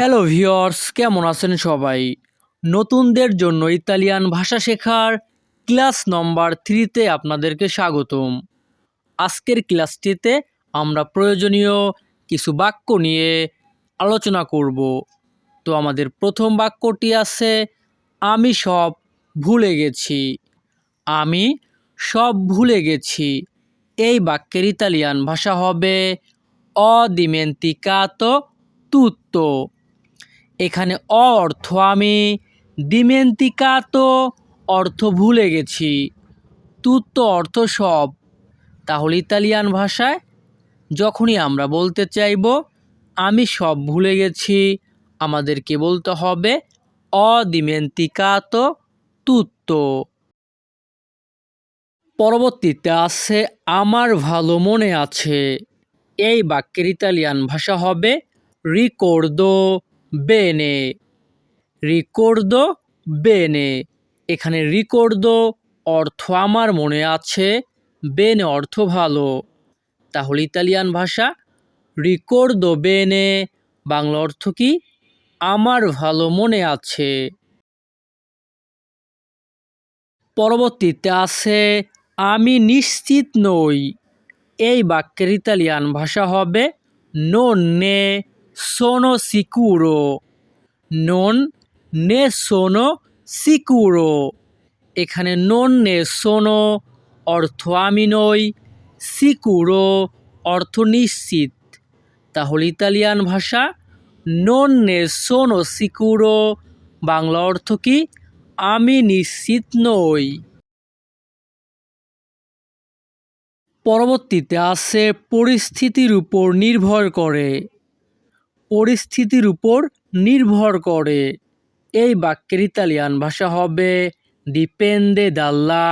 Hello viewers কেমন আছেন সবাই? নতুনদের জন্য ইতালিয়ান ভাষা শেখার ক্লাস নম্বর থ্রিতে আপনাদেরকে স্বাগতম। আজকের ক্লাসটিতে আমরা প্রয়োজনীয় কিছু বাক্য নিয়ে আলোচনা করব। তো আমাদের প্রথম বাক্যটি আছে, আমি সব ভুলে গেছি। আমি সব ভুলে গেছি। এই বাক্যের ইতালিয়ান ভাষা হবে অদিমেন্তিকাতো তুত্তো এখানে অর্থ আমি দিমেন্তিকা তো অর্থ ভুলে গেছি। তুত্তো অর্থ সব। তাহলে ইতালিয়ান ভাষায় যখনই আমরা বলতে চাইব, আমি সব ভুলে গেছি, আমাদেরকে বলতে হবে অদিমেন্তিকা তো তুত্তো। পরবর্তীতে আছে আমার ভালো মনে আছে। এই বাক্যের ইতালিয়ান ভাষা হবে রিকোর্দো। বেনে। রিকোর্দো বেনে। এখানে রিকোর্দো অর্থ আমার মনে আছে, বেনে অর্থ ভালো। তাহলে ইতালিয়ান ভাষা রিকোর্দো বেনে, বাংলা অর্থ কি আমার ভালো মনে আছে। পরবর্তীতে আছে, আমি নিশ্চিত নই। এই বাক্যের ইতালিয়ান ভাষা হবে non ne sono sicuro. Non ne sono sicuro. এখানে non ne sono, অর্থ আমি নই সিকুরো অর্থ নিশ্চিত। তাহলে ইতালিয়ান ভাষা non ne sono sicuro, Bangla অর্থ কি আমি নিশ্চিত নই। পরবর্তীতে আছে পরিস্থিতির উপর নির্ভর করে। পরিস্থিতির উপর নির্ভর করে। এই বাক্যের ইতালিয়ান ভাষা হবে ডিপেন্ডে দাল্লা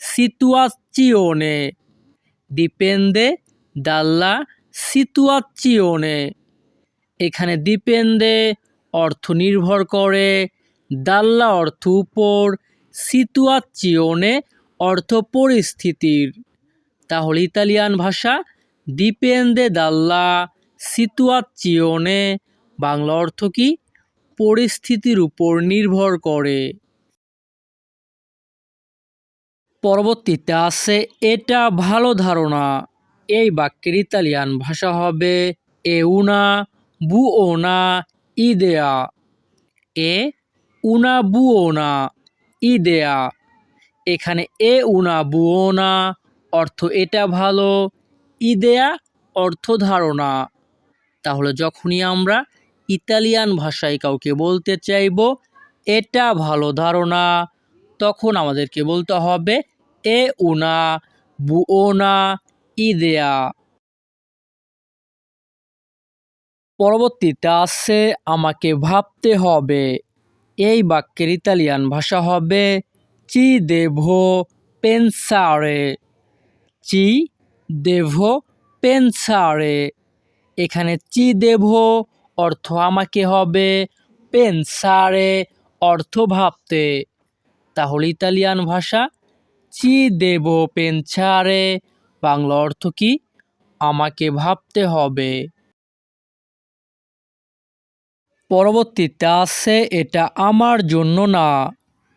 সিতুয়াচিওনে ডিপেন্ডে দাল্লা সিতুয়াচিওনে এখানে ডিপেন্ডে অর্থ নির্ভর করে দাল্লা অর্থ উপর সিতুয়াচিওনে অর্থ পরিস্থিতির। তাহলে ইতালিয়ান ভাষা ডিপেন্ডে দাল্লা সিতুয়াচিওনে বাংলা অর্থ কি? পরিস্থিতির উপর নির্ভর করে। পরবর্তীতে আছে, এটা ভালো ধারণা। এই বাক্যের ইতালিয়ান ভাষা হবে এ উনা বুওনা ইদেয়া। এ, উনা বুওনা ইদেয়া। এখানে এ উনা বুওনা অর্থ, এটা ভালো। ইদেয়া অর্থ, ধারণা। তাহলে যখনই আমরা ইতালিয়ান ভাষায় কাউকে বলতে চাইব, এটা ভালো ধারণা। তখন আমাদেরকে বলতে হবে, এ উনা বুওনা ইদেয়া। পরবর্তীতে আছে, আমাকে ভাবতে হবে। এই বাক্যের ইতালিয়ান ভাষা হবে, চি দেভো পেনসারে। চি দেভো পেনসারে। এখানে চি দেভো অর্থ আমাকে হবে পেনসারে অর্থ ভাবতে। তাহলে ইতালিয়ান ভাষা, চি দেভো পেনসারে বাংলা অর্থ কি? আমাকে ভাবতে হবে। পরবর্তীতে আছে, এটা আমার জন্য না।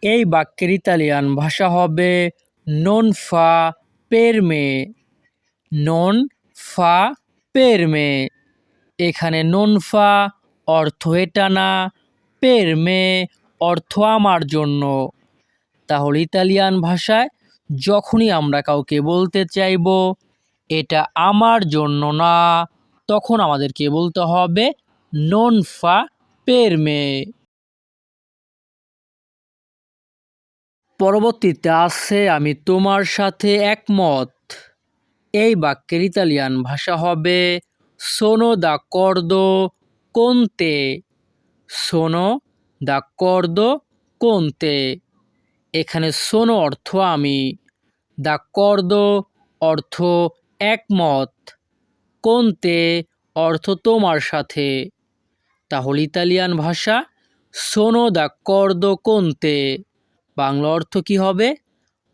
এই বাক্যের ইতালিয়ান ভাষা হবে নন ফা পেরমে নন ফা পেরমে। এখানে নন ফা অর্থ এটা না পেরমে অর্থ আমার জন্য। তাহলে ইতালিয়ান ভাষায় যখনই আমরা কাউকে বলতে চাইব, এটা আমার জন্য না, তখন আমাদেরকে বলতে হবে নন ফা পেরমে। পরবর্তীতে আছে, আমি তোমার সাথে একমত। এই বাক্যের ইতালিয়ান ভাষা হবে সোনো দা কর্দো কোনতে সোনো দা কর্দো কোনতে এখানে সোনো অর্থ আমি দা কর্দো অর্থ একমত কোনতে অর্থ তোমার সাথে। তাহলে ইতালিয়ান ভাষা সোনো দা কর্দো কোনতে বাংলা অর্থ কি হবে,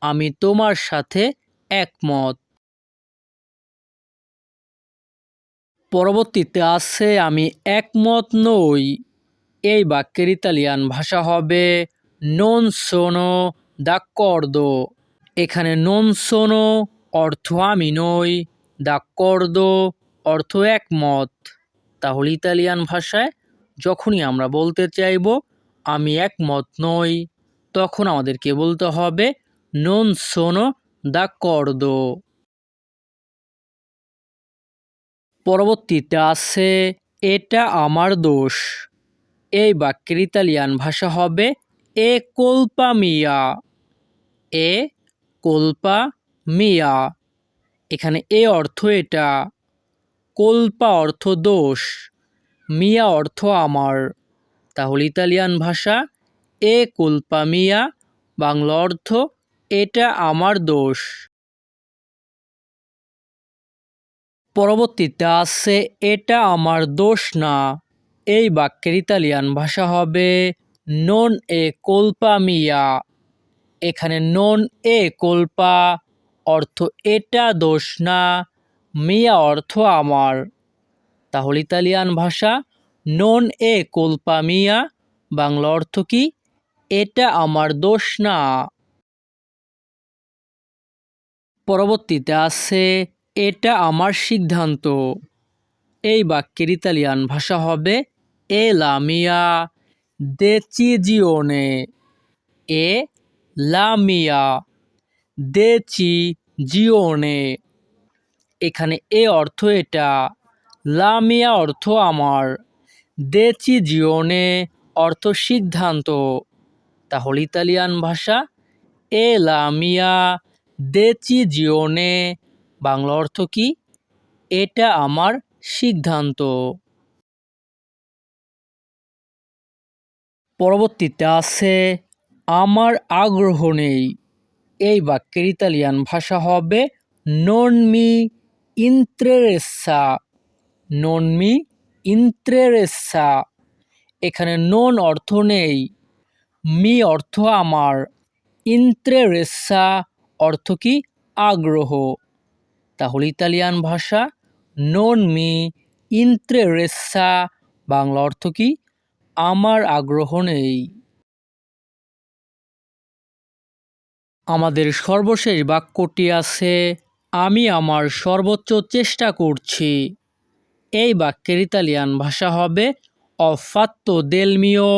আমি তোমার সাথে একমত। পরবর্তীতে আছে, আমি একমত নই। এই বাক্যের ইতালিয়ান ভাষা হবে নন সোনো দাক্কর্দো এখানে নন সোনো অর্থ আমি নই দাক্কর্দো অর্থ একমত। তাহলে ইতালিয়ান ভাষায় যখনই আমরা বলতে চাইব, আমি একমত নই তখন আমাদেরকে বলতে হবে নন সোনো দাক্কর্দো পরবর্তীতে আছে, এটা আমার দোষ। এই বাক্যের ইতালিয়ান ভাষা হবে, এ কোলপা মিয়া। এ কোলপা মিয়া। এখানে এ অর্থ এটা। কোলপা অর্থ দোষ, মিয়া অর্থ আমার। তাহলে ইতালিয়ান ভাষা, এ কোলপা মিয়া বাংলা অর্থ, এটা আমার দোষ। পরবর্তীতে আছে, এটা আমার দোষ না। এই বাক্যের ইতালিয়ান ভাষা হবে নন এ কোলপা মিয়া এখানে নন এ কোলপা অর্থ, এটা দোষ না। মিয়া অর্থ, আমার। তাহলে ইতালিয়ান ভাষা নন এ কোলপা মিয়া বাংলা অর্থ কি, এটা আমার দোষ না। পরবর্তীতে আছে এটা আমার সিদ্ধান্ত। এই বাক্যের ইতালিয়ান ভাষা হবে এ লামিয়া দেচিজিওনে এ লামিয়া দেচি জিওনে এখানে এ অর্থ এটা লামিয়া অর্থ আমার দেচি জিওনে অর্থ সিদ্ধান্ত। তাহলে ইতালিয়ান ভাষা এ লামিয়া দেচি জিওনে বাংলা অর্থ কি? এটা আমার সিদ্ধান্ত। পরবর্তীতে আছে, আমার আগ্রহ নেই। এই বাক্যের ইতালিয়ান ভাষা হবে নন মি ইন্ত্রেরেসা নন মি ইন্ত্রেরেসা এখানে নন অর্থ নেই। মি অর্থ আমার। ইন্ত্রেরেসা অর্থ কি? আগ্রহ। তাহলে ইতালিয়ান ভাষা নন মি ইন্ত্রেরেসা বাংলা অর্থ কি? আমার আগ্রহ নেই। আমাদের সর্বশেষ বাক্যটি আছে, আমি আমার সর্বোচ্চ চেষ্টা করছি। এই বাক্যের ইতালিয়ান ভাষা হবে, অফাত্তো দেলমিও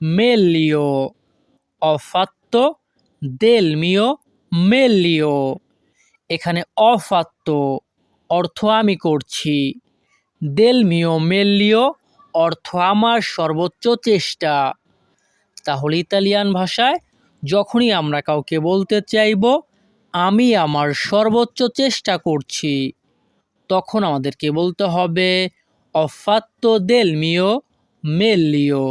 মেলিও অফাত্ত দেলমিও মেলিও এখানে অফাত্ত অর্থ আমি করছি। দেলমিও মেলিও অর্থ আমার সর্বোচ্চ চেষ্টা। তাহলে ইতালিয়ান ভাষায় যখনই আমরা কাউকে বলতে চাইব, আমি আমার সর্বোচ্চ চেষ্টা করছি। তখন আমাদেরকে বলতে হবে, অফাত্তো দেল মিও মেল লিও